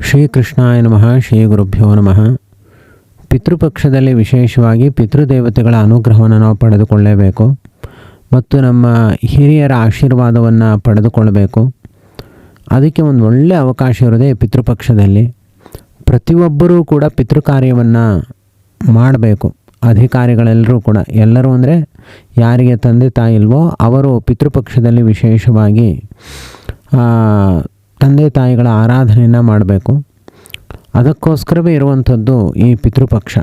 ಶ್ರೀಕೃಷ್ಣಾಯ ನಮಃ ಶ್ರೀ ಗುರುಭ್ಯೋ ನಮಃ. ಪಿತೃಪಕ್ಷದಲ್ಲಿ ವಿಶೇಷವಾಗಿ ಪಿತೃದೇವತೆಗಳ ಅನುಗ್ರಹವನ್ನು ನಾವು ಪಡೆದುಕೊಳ್ಳಲೇಬೇಕು ಮತ್ತು ನಮ್ಮ ಹಿರಿಯರ ಆಶೀರ್ವಾದವನ್ನು ಪಡೆದುಕೊಳ್ಳಬೇಕು. ಅದಕ್ಕೆ ಒಂದು ಒಳ್ಳೆಯ ಅವಕಾಶ ಇರೋದೆ ಪಿತೃಪಕ್ಷದಲ್ಲಿ. ಪ್ರತಿಯೊಬ್ಬರೂ ಕೂಡ ಪಿತೃಕಾರ್ಯವನ್ನು ಮಾಡಬೇಕು. ಅಧಿಕಾರಿಗಳೆಲ್ಲರೂ ಕೂಡ. ಎಲ್ಲರೂ ಅಂದರೆ ಯಾರಿಗೆ ತಂದೆ ತಾಯಿ ಇಲ್ವೋ, ಅವರು ಪಿತೃಪಕ್ಷದಲ್ಲಿ ವಿಶೇಷವಾಗಿ ತಂದೆ ತಾಯಿಗಳ ಆರಾಧನೆಯನ್ನು ಮಾಡಬೇಕು. ಅದಕ್ಕೋಸ್ಕರವೇ ಇರುವಂಥದ್ದು ಈ ಪಿತೃಪಕ್ಷ.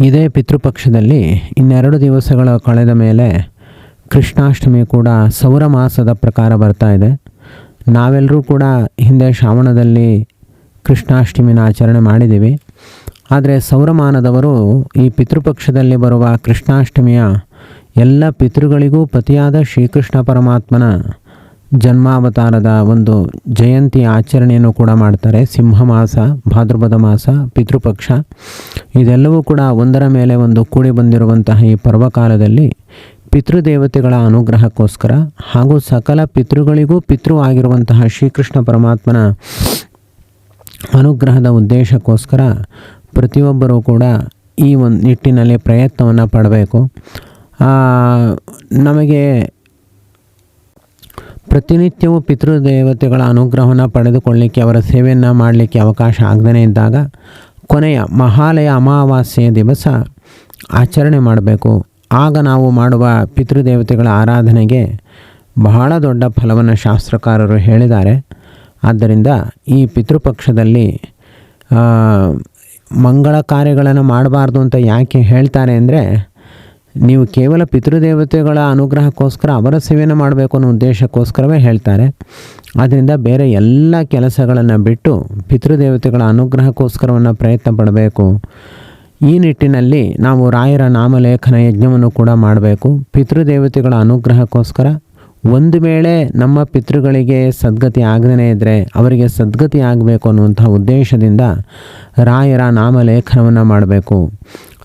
ಇದೇ ಪಿತೃಪಕ್ಷದಲ್ಲಿ ಇನ್ನೆರಡು ದಿವಸಗಳ ಕಳೆದ ಮೇಲೆ ಕೃಷ್ಣಾಷ್ಟಮಿ ಕೂಡ ಸೌರ ಮಾಸದ ಪ್ರಕಾರ ಬರ್ತಾ ಇದೆ. ನಾವೆಲ್ಲರೂ ಕೂಡ ಹಿಂದೆ ಶ್ರಾವಣದಲ್ಲಿ ಕೃಷ್ಣಾಷ್ಟಮಿನ ಆಚರಣೆ ಮಾಡಿದ್ದೀವಿ. ಆದರೆ ಸೌರಮಾನದವರು ಈ ಪಿತೃಪಕ್ಷದಲ್ಲಿ ಬರುವ ಕೃಷ್ಣಾಷ್ಟಮಿಯ ಎಲ್ಲ ಪಿತೃಗಳಿಗೂ ಪತಿಯಾದ ಶ್ರೀಕೃಷ್ಣ ಪರಮಾತ್ಮನ ಜನ್ಮಾವತಾರದ ಒಂದು ಜಯಂತಿ ಆಚರಣೆಯನ್ನು ಕೂಡ ಮಾಡ್ತಾರೆ. ಸಿಂಹ ಮಾಸ, ಭಾದ್ರಪದ ಮಾಸ, ಪಿತೃಪಕ್ಷ. ಇದೆಲ್ಲವೂ ಕೂಡ ಒಂದರ ಮೇಲೆ ಒಂದು ಕೂಡಿ ಬಂದಿರುವಂತಹ ಈ ಪರ್ವಕಾಲದಲ್ಲಿ ಪಿತೃದೇವತೆಗಳ ಅನುಗ್ರಹಕ್ಕೋಸ್ಕರ ಹಾಗೂ ಸಕಲ ಪಿತೃಗಳಿಗೂ ಪಿತೃ ಆಗಿರುವಂತಹ ಶ್ರೀಕೃಷ್ಣ ಪರಮಾತ್ಮನ ಅನುಗ್ರಹದ ಉದ್ದೇಶಕ್ಕೋಸ್ಕರ ಪ್ರತಿಯೊಬ್ಬರೂ ಕೂಡ ಈ ಒಂದು ನಿಟ್ಟಿನಲ್ಲಿ ಪ್ರಯತ್ನವನ್ನು ಪಡಬೇಕು. ನಮಗೆ ಪ್ರತಿನಿತ್ಯವೂ ಪಿತೃದೇವತೆಗಳ ಅನುಗ್ರಹವನ್ನು ಪಡೆದುಕೊಳ್ಳಲಿಕ್ಕೆ ಅವರ ಸೇವೆಯನ್ನು ಮಾಡಲಿಕ್ಕೆ ಅವಕಾಶ ಆಗದೇ ಇದ್ದಾಗ ಕೊನೆಯ ಮಹಾಲಯ ಅಮಾವಾಸ್ಯೆಯ ದಿವಸ ಆಚರಣೆ ಮಾಡಬೇಕು. ಆಗ ನಾವು ಮಾಡುವ ಪಿತೃದೇವತೆಗಳ ಆರಾಧನೆಗೆ ಬಹಳ ದೊಡ್ಡ ಫಲವನ್ನು ಶಾಸ್ತ್ರಕಾರರು ಹೇಳಿದ್ದಾರೆ. ಆದ್ದರಿಂದ ಈ ಪಿತೃಪಕ್ಷದಲ್ಲಿ ಮಂಗಳ ಕಾರ್ಯಗಳನ್ನು ಮಾಡಬಾರ್ದು ಅಂತ ಯಾಕೆ ಹೇಳ್ತಾರೆ ಅಂದರೆ ನೀವು ಕೇವಲ ಪಿತೃದೇವತೆಗಳ ಅನುಗ್ರಹಕ್ಕೋಸ್ಕರ ಅವರ ಸೇವೆಯನ್ನು ಮಾಡಬೇಕು ಅನ್ನೋ ಉದ್ದೇಶಕ್ಕೋಸ್ಕರವೇ ಹೇಳ್ತಾರೆ. ಆದ್ದರಿಂದ ಬೇರೆ ಎಲ್ಲ ಕೆಲಸಗಳನ್ನು ಬಿಟ್ಟು ಪಿತೃದೇವತೆಗಳ ಅನುಗ್ರಹಕ್ಕೋಸ್ಕರವನ್ನು ಪ್ರಯತ್ನ ಪಡಬೇಕು. ಈ ನಿಟ್ಟಿನಲ್ಲಿ ನಾವು ರಾಯರ ನಾಮಲೇಖನ ಯಜ್ಞವನ್ನು ಕೂಡ ಮಾಡಬೇಕು. ಪಿತೃದೇವತೆಗಳ ಅನುಗ್ರಹಕ್ಕೋಸ್ಕರ ಒಂದು ವೇಳೆ ನಮ್ಮ ಪಿತೃಗಳಿಗೆ ಸದ್ಗತಿ ಆಗದೇ ಇದ್ದರೆ ಅವರಿಗೆ ಸದ್ಗತಿ ಆಗಬೇಕು ಅನ್ನುವಂಥ ಉದ್ದೇಶದಿಂದ ರಾಯರ ನಾಮಲೇಖನವನ್ನು ಮಾಡಬೇಕು.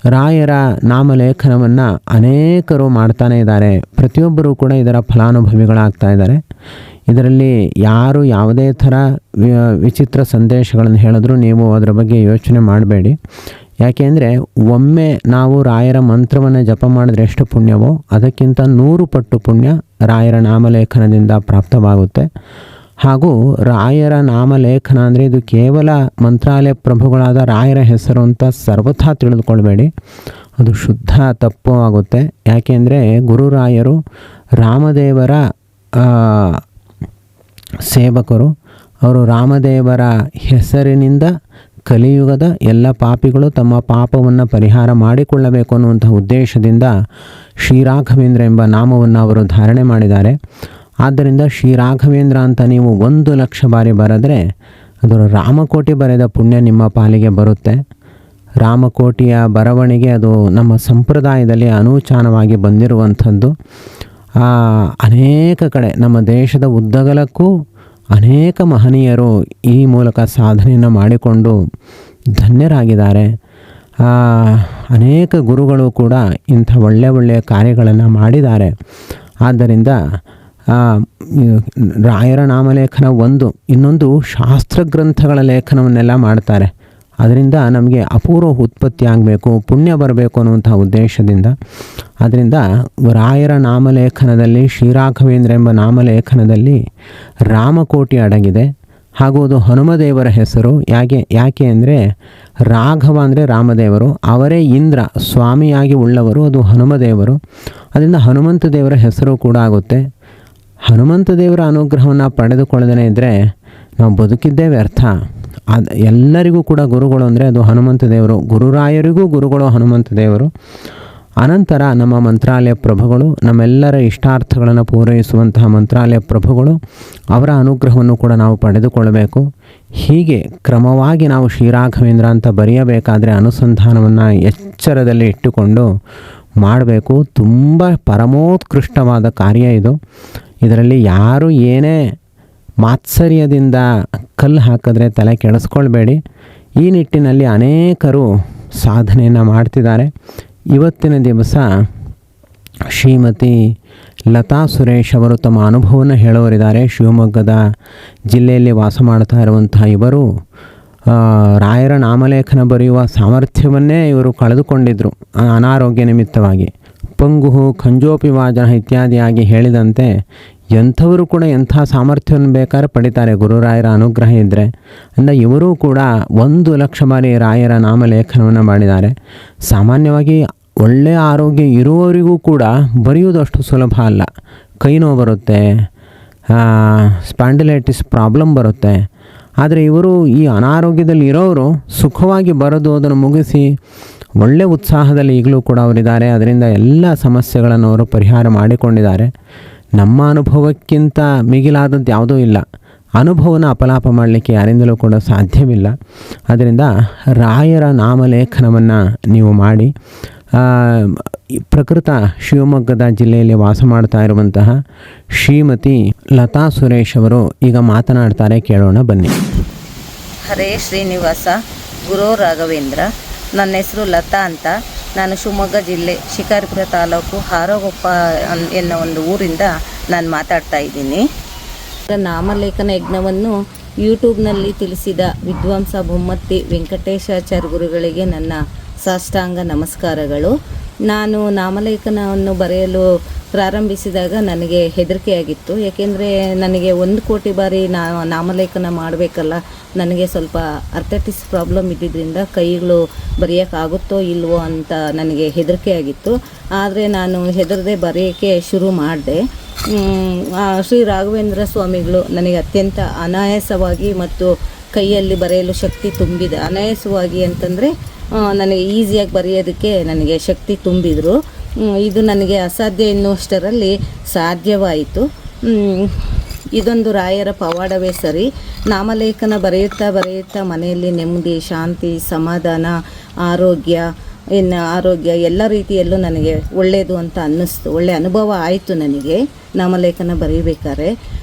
ರಾಯರ ನಾಮಲೇಖನವನ್ನು ಅನೇಕರು ಮಾಡ್ತಾನೇ ಇದ್ದಾರೆ. ಪ್ರತಿಯೊಬ್ಬರೂ ಕೂಡ ಇದರ ಫಲಾನುಭವಿಗಳಾಗ್ತಾ ಇದ್ದಾರೆ. ಇದರಲ್ಲಿ ಯಾರು ಯಾವುದೇ ಥರ ವಿಚಿತ್ರ ಸಂದೇಶಗಳನ್ನು ಹೇಳಿದ್ರೂ ನೀವು ಅದರ ಬಗ್ಗೆ ಯೋಚನೆ ಮಾಡಬೇಡಿ. ಯಾಕೆಂದರೆ ಒಮ್ಮೆ ನಾವು ರಾಯರ ಮಂತ್ರವನ್ನು ಜಪ ಮಾಡಿದ್ರೆ ಎಷ್ಟು ಪುಣ್ಯವೋ ಅದಕ್ಕಿಂತ ನೂರು ಪಟ್ಟು ಪುಣ್ಯ ರಾಯರ ನಾಮಲೇಖನದಿಂದ ಪ್ರಾಪ್ತವಾಗುತ್ತೆ. ಹಾಗೂ ರಾಯರ ನಾಮಲೇಖನ ಅಂದರೆ ಇದು ಕೇವಲ ಮಂತ್ರಾಲಯ ಪ್ರಭುಗಳಾದ ರಾಯರ ಹೆಸರು ಅಂತ ಸರ್ವಥಾ ತಿಳಿದುಕೊಳ್ಬೇಡಿ. ಅದು ಶುದ್ಧ ತಪ್ಪು ಆಗುತ್ತೆ. ಯಾಕೆಂದರೆ ಗುರುರಾಯರು ರಾಮದೇವರ ಸೇವಕರು. ಅವರು ರಾಮದೇವರ ಹೆಸರಿನಿಂದ ಕಲಿಯುಗದ ಎಲ್ಲ ಪಾಪಿಗಳು ತಮ್ಮ ಪಾಪವನ್ನು ಪರಿಹಾರ ಮಾಡಿಕೊಳ್ಳಬೇಕು ಅನ್ನುವಂಥ ಉದ್ದೇಶದಿಂದ ಶ್ರೀರಾಘವೇಂದ್ರ ಎಂಬ ನಾಮವನ್ನು ಅವರು ಧಾರಣೆ ಮಾಡಿದ್ದಾರೆ. ಆದ್ದರಿಂದ ಶ್ರೀರಾಘವೇಂದ್ರ ಅಂತ ನೀವು ಒಂದು ಲಕ್ಷ ಬಾರಿ ಬರೆದ್ರೆ ಅದರ ರಾಮಕೋಟಿ ಬರೆದ ಪುಣ್ಯ ನಿಮ್ಮ ಪಾಲಿಗೆ ಬರುತ್ತೆ. ರಾಮಕೋಟಿಯ ಬರವಣಿಗೆ ಅದು ನಮ್ಮ ಸಂಪ್ರದಾಯದಲ್ಲಿ ಅನೂಚಾನವಾಗಿ ಬಂದಿರುವಂಥದ್ದು. ಅನೇಕ ಕಡೆ ನಮ್ಮ ದೇಶದ ಉದ್ದಗಲಕ್ಕೂ ಅನೇಕ ಮಹನೀಯರು ಈ ಮೂಲಕ ಸಾಧನೆಯನ್ನು ಮಾಡಿಕೊಂಡು ಧನ್ಯರಾಗಿದ್ದಾರೆ. ಅನೇಕ ಗುರುಗಳು ಕೂಡ ಇಂಥ ಒಳ್ಳೆಯ ಒಳ್ಳೆಯ ಕಾರ್ಯಗಳನ್ನು ಮಾಡಿದ್ದಾರೆ. ಆದ್ದರಿಂದ ರಾಯರ ನಾಮಲೇಖನ ಒಂದು, ಇನ್ನೊಂದು ಶಾಸ್ತ್ರ ಗ್ರಂಥಗಳ ಲೇಖನವನ್ನೆಲ್ಲ ಮಾಡ್ತಾರೆ. ಅದರಿಂದ ನಮಗೆ ಅಪೂರ್ವ ಉತ್ಪತ್ತಿ ಆಗಬೇಕು, ಪುಣ್ಯ ಬರಬೇಕು ಅನ್ನುವಂಥ ಉದ್ದೇಶದಿಂದ. ಅದರಿಂದ ರಾಯರ ನಾಮಲೇಖನದಲ್ಲಿ, ಶ್ರೀರಾಘವೇಂದ್ರ ಎಂಬ ನಾಮಲೇಖನದಲ್ಲಿ ರಾಮಕೋಟಿ ಅಡಗಿದೆ. ಹಾಗೂ ಅದು ಹನುಮದೇವರ ಹೆಸರು. ಯಾಕೆ ಯಾಕೆ ಅಂದರೆ ರಾಘವ ಅಂದರೆ ರಾಮದೇವರು, ಅವರೇ ಇಂದ್ರ, ಸ್ವಾಮಿಯಾಗಿ ಉಳ್ಳವರು ಅದು ಹನುಮದೇವರು. ಅದರಿಂದ ಹನುಮಂತ ದೇವರ ಹೆಸರು ಕೂಡ ಆಗುತ್ತೆ. ಹನುಮಂತ ದೇವರ ಅನುಗ್ರಹವನ್ನು ಪಡೆದುಕೊಳ್ಳದೇ ಇದ್ದರೆ ನಾವು ಬದುಕಿದ್ದೇ ವ್ಯರ್ಥ ಅದು ಎಲ್ಲರಿಗೂ ಕೂಡ ಗುರುಗಳು ಅಂದರೆ ಅದು ಹನುಮಂತ ದೇವರು. ಗುರುರಾಯರಿಗೂ ಗುರುಗಳು ಹನುಮಂತ ದೇವರು. ಅನಂತರ ನಮ್ಮ ಮಂತ್ರಾಲಯ ಪ್ರಭುಗಳು, ನಮ್ಮೆಲ್ಲರ ಇಷ್ಟಾರ್ಥಗಳನ್ನು ಪೂರೈಸುವಂತಹ ಮಂತ್ರಾಲಯ ಪ್ರಭುಗಳು, ಅವರ ಅನುಗ್ರಹವನ್ನು ಕೂಡ ನಾವು ಪಡೆದುಕೊಳ್ಳಬೇಕು. ಹೀಗೆ ಕ್ರಮವಾಗಿ ನಾವು ಶ್ರೀರಾಘವೇಂದ್ರ ಅಂತ ಬರೆಯಬೇಕಾದರೆ ಅನುಸಂಧಾನವನ್ನು ಎಚ್ಚರದಲ್ಲಿ ಇಟ್ಟುಕೊಂಡು ಮಾಡಬೇಕು. ತುಂಬ ಪರಮೋತ್ಕೃಷ್ಟವಾದ ಕಾರ್ಯ ಇದು. ಇದರಲ್ಲಿ ಯಾರು ಏನೇ ಮಾತ್ಸರ್ಯದಿಂದ ಕಲ್ಲು ಹಾಕಿದ್ರೆ ತಲೆ ಕೆಡಿಸ್ಕೊಳ್ಬೇಡಿ. ಈ ನಿಟ್ಟಿನಲ್ಲಿ ಅನೇಕರು ಸಾಧನೆಯನ್ನು ಮಾಡ್ತಿದ್ದಾರೆ. ಇವತ್ತಿನ ದಿವಸ ಶ್ರೀಮತಿ ಲತಾ ಸುರೇಶ್ ಅವರು ತಮ್ಮ ಅನುಭವವನ್ನು ಹೇಳೋರಿದ್ದಾರೆ. ಶಿವಮೊಗ್ಗದ ಜಿಲ್ಲೆಯಲ್ಲಿ ವಾಸ ಮಾಡ್ತಾ ಇರುವಂಥ ಇವರು ರಾಯರ ನಾಮಲೇಖನ ಬರೆಯುವ ಸಾಮರ್ಥ್ಯವನ್ನೇ ಇವರು ಕಳೆದುಕೊಂಡಿದ್ದರು ಅನಾರೋಗ್ಯ ನಿಮಿತ್ತವಾಗಿ. ಪಂಗು ಖಂಜೋಪಿ ವಾಜನ ಇತ್ಯಾದಿಯಾಗಿ ಹೇಳಿದಂತೆ ಎಂಥವರು ಕೂಡ ಎಂಥ ಸಾಮರ್ಥ್ಯವನ್ನು ಬೇಕಾದ್ರೆ ಪಡಿತಾರೆ ಗುರುರಾಯರ ಅನುಗ್ರಹ ಇದ್ದರೆ ಅಂದರೆ ಇವರೂ ಕೂಡ ಒಂದು ಲಕ್ಷ ಬಾರಿ ರಾಯರ ನಾಮಲೇಖನವನ್ನು ಮಾಡಿದ್ದಾರೆ. ಸಾಮಾನ್ಯವಾಗಿ ಒಳ್ಳೆಯ ಆರೋಗ್ಯ ಇರುವವರಿಗೂ ಕೂಡ ಬರೆಯುವುದು ಅಷ್ಟು ಸುಲಭ ಅಲ್ಲ. ಕೈ ನೋವು ಬರುತ್ತೆ ಸ್ಪ್ಯಾಂಡಿಲೈಟಿಸ್ ಪ್ರಾಬ್ಲಮ್ ಬರುತ್ತೆ. ಆದರೆ ಇವರು ಈ ಅನಾರೋಗ್ಯದಲ್ಲಿ ಇರೋರು ಸುಖವಾಗಿ ಬರೆದು ಅದನ್ನು ಮುಗಿಸಿ ಒಳ್ಳೆ ಉತ್ಸಾಹದಲ್ಲಿ ಈಗಲೂ ಕೂಡ ಅವರಿದ್ದಾರೆ. ಅದರಿಂದ ಎಲ್ಲ ಸಮಸ್ಯೆಗಳನ್ನು ಅವರು ಪರಿಹಾರ ಮಾಡಿಕೊಂಡಿದ್ದಾರೆ. ನಮ್ಮ ಅನುಭವಕ್ಕಿಂತ ಮಿಗಿಲಾದದ್ದು ಯಾವುದೂ ಇಲ್ಲ. ಅನುಭವನ ಅಪಲಾಪ ಮಾಡಲಿಕ್ಕೆ ಯಾರಿಂದಲೂ ಕೂಡ ಸಾಧ್ಯವಿಲ್ಲ. ಅದರಿಂದ ರಾಯರ ನಾಮಲೇಖನವನ್ನು ನೀವು ಮಾಡಿ ಪ್ರಕೃತ ಶಿವಮೊಗ್ಗದ ಜಿಲ್ಲೆಯಲ್ಲಿ ವಾಸ ಮಾಡ್ತಾ ಇರುವಂತಹ ಶ್ರೀಮತಿ ಲತಾ ಸುರೇಶ್ ಅವರು ಈಗ ಮಾತನಾಡ್ತಾರೆ. ಕೇಳೋಣ ಬನ್ನಿ. ಹರೇ ಶ್ರೀನಿವಾಸ, ಗುರು ರಾಘವೇಂದ್ರ ನನ್ನ ಹೆಸರು ಲತಾ ಅಂತ. ನಾನು ಶಿವಮೊಗ್ಗ ಜಿಲ್ಲೆ ಶಿಕಾರಿಪುರ ತಾಲೂಕು ಹಾರೋಗೊಪ್ಪ ಎನ್ನೋ ಒಂದು ಊರಿಂದ ನಾನು ಮಾತಾಡ್ತಾ ಇದ್ದೀನಿ. ನಾಮಲೇಖನ ಯಜ್ಞವನ್ನು ಯೂಟ್ಯೂಬ್ನಲ್ಲಿ ತಿಳಿಸಿದ ವಿದ್ವಾಂಸ ಬೊಮ್ಮತ್ತಿ ವೆಂಕಟೇಶಾಚಾರ್ಯ ಗುರುಗಳಿಗೆ ನನ್ನ ಸಾಷ್ಟಾಂಗ ನಮಸ್ಕಾರಗಳು. ನಾನು ನಾಮಲೇಖನವನ್ನು ಬರೆಯಲು ಪ್ರಾರಂಭಿಸಿದಾಗ ನನಗೆ ಹೆದರಿಕೆಯಾಗಿತ್ತು. ಏಕೆಂದರೆ ನನಗೆ ಒಂದು ಕೋಟಿ ಬಾರಿ ನಾ, ನಾಮಲೇಖನ ಮಾಡಬೇಕಲ್ಲ, ನನಗೆ ಸ್ವಲ್ಪ ಅರ್ಥಟಿಸ್ ಪ್ರಾಬ್ಲಮ್ ಇದ್ದಿದ್ದರಿಂದ ಕೈಗಳು ಬರೆಯೋಕ್ಕಾಗುತ್ತೋ ಇಲ್ವೋ ಅಂತ ನನಗೆ ಹೆದರಿಕೆಯಾಗಿತ್ತು. ಆದರೆ ನಾನು ಹೆದರದೆ ಬರೆಯೋಕ್ಕೆ ಶುರು ಮಾಡಿದೆ. ಶ್ರೀ ರಾಘವೇಂದ್ರ ಸ್ವಾಮಿಗಳು ನನಗೆ ಅತ್ಯಂತ ಅನಾಯಾಸವಾಗಿ ಮತ್ತು ಕೈಯಲ್ಲಿ ಬರೆಯಲು ಶಕ್ತಿ ತುಂಬಿದೆ. ಅನಾಯಾಸವಾಗಿ ಅಂತಂದರೆ ನನಗೆ ಈಸಿಯಾಗಿ ಬರೆಯೋದಕ್ಕೆ ನನಗೆ ಶಕ್ತಿ ತುಂಬಿದರು. ಇದು ನನಗೆ ಅಸಾಧ್ಯ ಎನ್ನುವಷ್ಟರಲ್ಲಿ ಸಾಧ್ಯವಾಯಿತು. ಇದೊಂದು ರಾಯರ ಪವಾಡವೇ ಸರಿ. ನಾಮಲೇಖನ ಬರೆಯುತ್ತಾ ಬರೆಯುತ್ತಾ ಮನೆಯಲ್ಲಿ ನೆಮ್ಮದಿ, ಶಾಂತಿ, ಸಮಾಧಾನ, ಆರೋಗ್ಯ ಇನ್ನು ಆರೋಗ್ಯ ಎಲ್ಲ ರೀತಿಯಲ್ಲೂ ನನಗೆ ಒಳ್ಳೆಯದು ಅಂತ ಅನ್ನಿಸ್ತು. ಒಳ್ಳೆಯ ಅನುಭವ ಆಯಿತು ನನಗೆ. ನಾಮಲೇಖನ ಬರೀಬೇಕಾದ್ರೆ.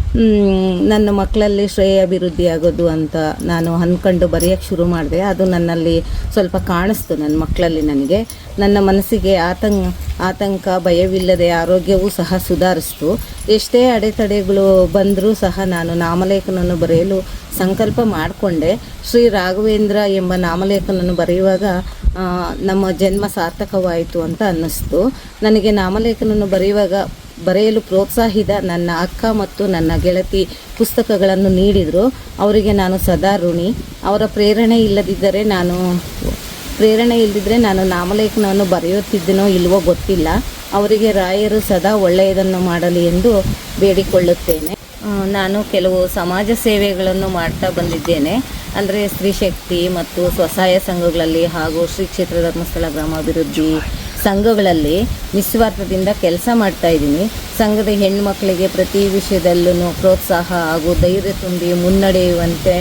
ನನ್ನ ಮಕ್ಕಳಲ್ಲಿ ಶ್ರೇಯ ಅಭಿವೃದ್ಧಿ ಆಗೋದು ಅಂತ ನಾನು ಅಂದ್ಕೊಂಡು ಬರೆಯೋಕ್ಕೆ ಶುರು ಮಾಡಿದೆ. ಅದು ನನ್ನಲ್ಲಿ ಸ್ವಲ್ಪ ಕಾಣಿಸ್ತು ನನ್ನ ಮಕ್ಕಳಲ್ಲಿ ನನಗೆ. ನನ್ನ ಮನಸ್ಸಿಗೆ ಆತಂಕ ಆತಂಕ, ಭಯವಿಲ್ಲದೆ ಆರೋಗ್ಯವೂ ಸಹ ಸುಧಾರಿಸ್ತು. ಎಷ್ಟೇ ಅಡೆತಡೆಗಳು ಬಂದರೂ ಸಹ ನಾನು ನಾಮಲೇಖನವನ್ನು ಬರೆಯಲು ಸಂಕಲ್ಪ ಮಾಡಿಕೊಂಡೆ. ಶ್ರೀ ರಾಘವೇಂದ್ರ ಎಂಬ ನಾಮಲೇಖನವನ್ನು ಬರೆಯುವಾಗ ನಮ್ಮ ಜನ್ಮ ಸಾರ್ಥಕವಾಯಿತು ಅಂತ ಅನ್ನಿಸ್ತು. ನನಗೆ ನಾಮಲೇಖನವನ್ನು ಬರೆಯುವಾಗ ಬರೆಯಲು ಪ್ರೋತ್ಸಾಹಿದ ನನ್ನ ಅಕ್ಕ ಮತ್ತು ನನ್ನ ಗೆಳತಿ ಪುಸ್ತಕಗಳನ್ನು ನೀಡಿದರು. ಅವರಿಗೆ ನಾನು ಸದಾ ಋಣಿ. ಅವರ ಪ್ರೇರಣೆ ಇಲ್ಲದಿದ್ದರೆ ನಾನು, ಪ್ರೇರಣೆ ಇಲ್ಲದಿದ್ದರೆ ನಾನು ನಾಮಲೇಖನವನ್ನು ಬರೆಯುತ್ತಿದ್ದೇನೋ ಇಲ್ವೋ ಗೊತ್ತಿಲ್ಲ. ಅವರಿಗೆ ರಾಯರು ಸದಾ ಒಳ್ಳೆಯದನ್ನು ಮಾಡಲಿ ಎಂದು ಬೇಡಿಕೊಳ್ಳುತ್ತೇನೆ. ನಾನು ಕೆಲವು ಸಮಾಜ ಸೇವೆಗಳನ್ನು ಮಾಡ್ತಾ ಬಂದಿದ್ದೇನೆ. ಅಂದರೆ ಸ್ತ್ರೀ ಶಕ್ತಿ ಮತ್ತು ಸ್ವಸಹಾಯ ಸಂಘಗಳಲ್ಲಿ ಹಾಗೂ ಶ್ರೀ ಕ್ಷೇತ್ರ ಧರ್ಮಸ್ಥಳ ಗ್ರಾಮಾಭಿವೃದ್ಧಿ ಸಂಘಗಳಲ್ಲಿ ನಿಸ್ವಾರ್ಥದಿಂದ ಕೆಲಸ ಮಾಡ್ತಾ ಇದ್ದೀನಿ. ಸಂಘದ ಹೆಣ್ಣುಮಕ್ಕಳಿಗೆ ಪ್ರತಿ ವಿಷಯದಲ್ಲೂ ಪ್ರೋತ್ಸಾಹ ಹಾಗೂ ಧೈರ್ಯ ತುಂಬಿ ಮುನ್ನಡೆಯುವಂತೆ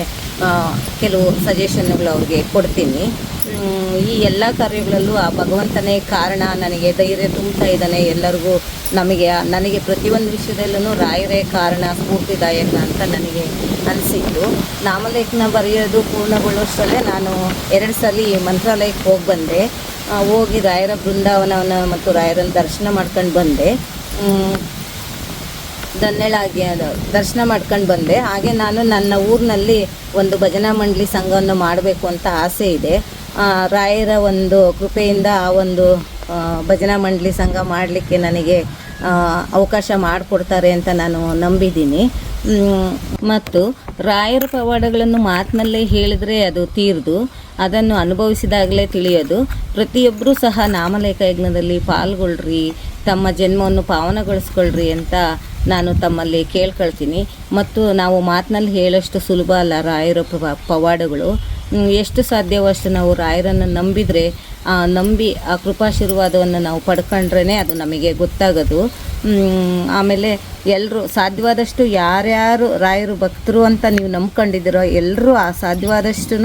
ಕೆಲವು ಸಜೆಷನ್ಗಳು ಅವ್ರಿಗೆ ಕೊಡ್ತೀನಿ. ಈ ಎಲ್ಲ ಕಾರ್ಯಗಳಲ್ಲೂ ಆ ಭಗವಂತನೇ ಕಾರಣ. ನನಗೆ ಧೈರ್ಯ ತುಂಬ್ತಾ ಇದ್ದಾನೆ. ಎಲ್ಲರಿಗೂ ನಮಗೆ, ನನಗೆ ಪ್ರತಿಯೊಂದು ವಿಷಯದಲ್ಲೂ ರಾಯರೇ ಕಾರಣ, ಸ್ಫೂರ್ತಿದಾಯಕ ಅಂತ ನನಗೆ ಅನಿಸಿತ್ತು. ನಾಮಲೇಖನ ಬರೆಯೋದು ಪೂರ್ಣಗೊಳ್ಳುವಷ್ಟರಲ್ಲೇ ನಾನು ಎರಡು ಸಲ ಮಂತ್ರಾಲಯಕ್ಕೆ ಹೋಗಿ ಬಂದೆ. ಹೋಗಿ ರಾಯರ ಬೃಂದಾವನವನ್ನು ಮತ್ತು ರಾಯರನ್ನು ದರ್ಶನ ಮಾಡ್ಕೊಂಡು ಬಂದೆ. ದನ್ನೆಳಾಗಿ ದರ್ಶನ ಮಾಡ್ಕೊಂಡು ಬಂದೆ. ಹಾಗೆ ನಾನು ನನ್ನ ಊರಿನಲ್ಲಿ ಒಂದು ಭಜನಾ ಮಂಡಳಿ ಸಂಘವನ್ನು ಮಾಡಬೇಕು ಅಂತ ಆಸೆ ಇದೆ. ರಾಯರ ಒಂದು ಕೃಪೆಯಿಂದ ಆ ಒಂದು ಭಜನಾ ಮಂಡಳಿ ಸಂಘ ಮಾಡಲಿಕ್ಕೆ ನನಗೆ ಅವಕಾಶ ಮಾಡಿಕೊಡ್ತಾರೆ ಅಂತ ನಾನು ನಂಬಿದ್ದೀನಿ. ಮತ್ತು ರಾಯರ ಪವಾಡಗಳನ್ನು ಮಾತಿನಲ್ಲೇ ಹೇಳಿದರೆ ಅದು ತೀರ್ದು, ಅದನ್ನು ಅನುಭವಿಸಿದಾಗಲೇ ತಿಳಿಯೋದು. ಪ್ರತಿಯೊಬ್ಬರೂ ಸಹ ನಾಮಲೇಖ ಯಜ್ಞದಲ್ಲಿ ಪಾಲ್ಗೊಳ್ಳ್ರಿ ತಮ್ಮ ಜನ್ಮವನ್ನು ಪಾವನಗೊಳಿಸ್ಕೊಳ್ರಿ ಅಂತ ನಾನು ತಮ್ಮಲ್ಲಿ ಕೇಳ್ಕೊಳ್ತೀನಿ. ಮತ್ತು ನಾವು ಮಾತಿನಲ್ಲಿ ಹೇಳೋಷ್ಟು ಸುಲಭ ಅಲ್ಲ ರಾಯರ ಪವ- ಪವಾಡಗಳು ಎಷ್ಟು ಸಾಧ್ಯವೋ ಅಷ್ಟು ನಾವು ರಾಯರನ್ನು ನಂಬಿದರೆ ನಂಬಿ, ಆ ಕೃಪಾಶೀರ್ವಾದವನ್ನು ನಾವು ಪಡ್ಕೊಂಡ್ರೇ ಅದು ನಮಗೆ ಗೊತ್ತಾಗೋದು. ಆಮೇಲೆ ಎಲ್ಲರೂ ಸಾಧ್ಯವಾದಷ್ಟು ಯಾರ್ಯಾರು ರಾಯರು ಭಕ್ತರು ಅಂತ ನೀವು ನಂಬ್ಕೊಂಡಿದ್ದೀರೋ ಎಲ್ಲರೂ ಆ ಸಾಧ್ಯವಾದಷ್ಟು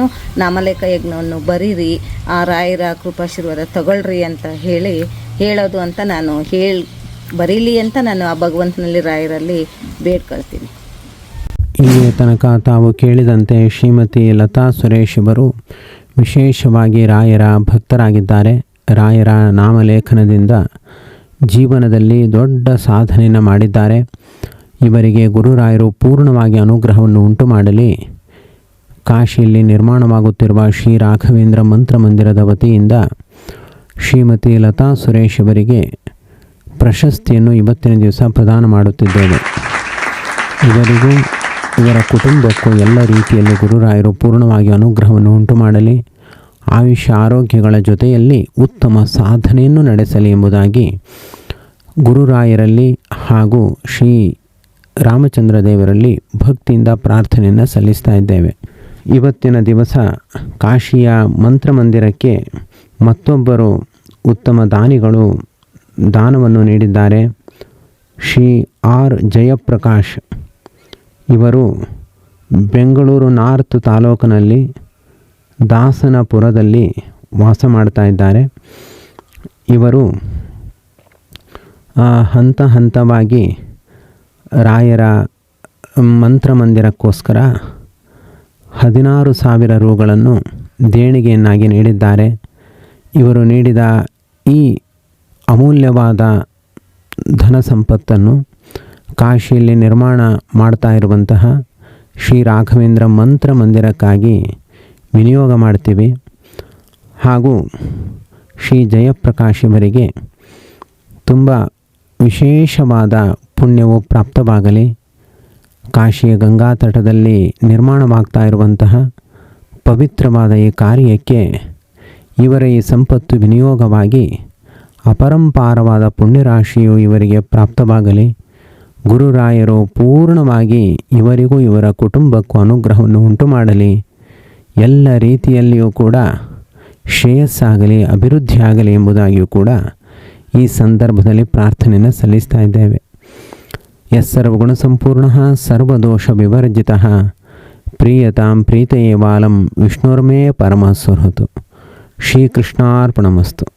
ನಾಮಲೇಖ ಯಜ್ಞವನ್ನು ಬರೀರಿ, ಆ ರಾಯರ ಕೃಪಾಶೀರ್ವಾದ ತಗೊಳ್ರಿ ಅಂತ ಹೇಳಿ ಹೇಳೋದು ಅಂತ ನಾನು ಹೇಳಿ, ಬರೀಲಿ ಅಂತ ನಾನು ಆ ಭಗವಂತನಲ್ಲಿ ರಾಯರಲ್ಲಿ ಬೇಡ್ಕೊಳ್ತೀನಿ. ಇಲ್ಲಿಯ ತನಕ ತಾವು ಕೇಳಿದಂತೆ ಶ್ರೀಮತಿ ಲತಾ ಸುರೇಶ್ ಇವರು ವಿಶೇಷವಾಗಿ ರಾಯರ ಭಕ್ತರಾಗಿದ್ದಾರೆ. ರಾಯರ ನಾಮಲೇಖನದಿಂದ ಜೀವನದಲ್ಲಿ ದೊಡ್ಡ ಸಾಧನೆಯನ್ನು ಮಾಡಿದ್ದಾರೆ. ಇವರಿಗೆ ಗುರುರಾಯರು ಪೂರ್ಣವಾಗಿ ಅನುಗ್ರಹವನ್ನು ಉಂಟು ಮಾಡಲಿ ಕಾಶಿಯಲ್ಲಿ ನಿರ್ಮಾಣವಾಗುತ್ತಿರುವ ಶ್ರೀ ರಾಘವೇಂದ್ರ ಮಂತ್ರ ಮಂದಿರದ ವತಿಯಿಂದ ಶ್ರೀಮತಿ ಲತಾ ಸುರೇಶ್ ಅವರಿಗೆ ಪ್ರಶಸ್ತಿಯನ್ನು ಇವತ್ತಿನ ದಿವಸ ಪ್ರದಾನ ಮಾಡುತ್ತಿದ್ದೇವೆ. ಇವರಿಗೂ ಇವರ ಕುಟುಂಬಕ್ಕೂ ಎಲ್ಲ ರೀತಿಯಲ್ಲಿ ಗುರುರಾಯರು ಪೂರ್ಣವಾಗಿ ಅನುಗ್ರಹವನ್ನು ಉಂಟು ಮಾಡಲಿ ಆಯುಷ್ಯ ಆರೋಗ್ಯಗಳ ಜೊತೆಯಲ್ಲಿ ಉತ್ತಮ ಸಾಧನೆಯನ್ನು ನಡೆಸಲಿ ಎಂಬುದಾಗಿ ಗುರುರಾಯರಲ್ಲಿ ಹಾಗೂ ಶ್ರೀ ರಾಮಚಂದ್ರ ದೇವರಲ್ಲಿ ಭಕ್ತಿಯಿಂದ ಪ್ರಾರ್ಥನೆಯನ್ನು ಸಲ್ಲಿಸ್ತಾ ಇದ್ದೇವೆ. ಇವತ್ತಿನ ದಿವಸ ಕಾಶಿಯ ಮಂತ್ರಮಂದಿರಕ್ಕೆ ಮತ್ತೊಬ್ಬರು ಉತ್ತಮ ದಾನಿಗಳು ದಾನವನ್ನು ನೀಡಿದ್ದಾರೆ. ಶ್ರೀ ಆರ್ ಜಯಪ್ರಕಾಶ್ ಇವರು ಬೆಂಗಳೂರು ನಾರ್ತ್ ತಾಲೂಕಿನಲ್ಲಿ ದಾಸನಪುರದಲ್ಲಿ ವಾಸ ಮಾಡ್ತಾ ಇದ್ದಾರೆ. ಇವರು ಹಂತ ಹಂತವಾಗಿ ರಾಯರ ಮಂತ್ರಮಂದಿರಕ್ಕೋಸ್ಕರ ಹದಿನಾರು ಸಾವಿರ ರೂಗಳನ್ನು ದೇಣಿಗೆಯನ್ನಾಗಿ ನೀಡಿದ್ದಾರೆ. ಇವರು ನೀಡಿದ ಈ ಅಮೂಲ್ಯವಾದ ಧನ ಸಂಪತ್ತನ್ನು ಕಾಶಿಯಲ್ಲಿ ನಿರ್ಮಾಣ ಮಾಡ್ತಾ ಇರುವಂತಹ ಶ್ರೀ ರಾಘವೇಂದ್ರ ಮಂತ್ರ ಮಂದಿರಕ್ಕಾಗಿ ವಿನಿಯೋಗ ಮಾಡ್ತೀವಿ. ಹಾಗೂ ಶ್ರೀ ಜಯಪ್ರಕಾಶ್ ಇವರಿಗೆ ತುಂಬ ವಿಶೇಷವಾದ ಪುಣ್ಯವು ಪ್ರಾಪ್ತವಾಗಲಿ. ಕಾಶಿಯ ಗಂಗಾ ತಟದಲ್ಲಿ ನಿರ್ಮಾಣವಾಗ್ತಾ ಇರುವಂತಹ ಪವಿತ್ರವಾದ ಈ ಕಾರ್ಯಕ್ಕೆ ಇವರ ಈ ಸಂಪತ್ತು ವಿನಿಯೋಗವಾಗಿ ಅಪರಂಪಾರವಾದ ಪುಣ್ಯರಾಶಿಯು ಇವರಿಗೆ ಪ್ರಾಪ್ತವಾಗಲಿ. ಗುರುರಾಯರು ಪೂರ್ಣವಾಗಿ ಇವರಿಗೂ ಇವರ ಕುಟುಂಬಕ್ಕೂ ಅನುಗ್ರಹವನ್ನು ಉಂಟು ಮಾಡಲಿ ಎಲ್ಲ ರೀತಿಯಲ್ಲಿಯೂ ಕೂಡ ಶ್ರೇಯಸ್ಸಾಗಲಿ, ಅಭಿವೃದ್ಧಿಯಾಗಲಿ ಎಂಬುದಾಗಿಯೂ ಕೂಡ ಈ ಸಂದರ್ಭದಲ್ಲಿ ಪ್ರಾರ್ಥನೆಯನ್ನು ಸಲ್ಲಿಸ್ತಾ ಇದ್ದೇವೆ. ಎಸ್ ಸರ್ವಗುಣಸಂಪೂರ್ಣ ಸರ್ವದೋಷ ವಿವರ್ಜಿತ. ಪ್ರಿಯತಾಂ ಪ್ರೀತೆಯೇ ಬಾಲಂ ವಿಷ್ಣುರ್ಮೇ ಪರಮ ಶ್ರೀಕೃಷ್ಣಾರ್ಪಣಮಸ್ತು.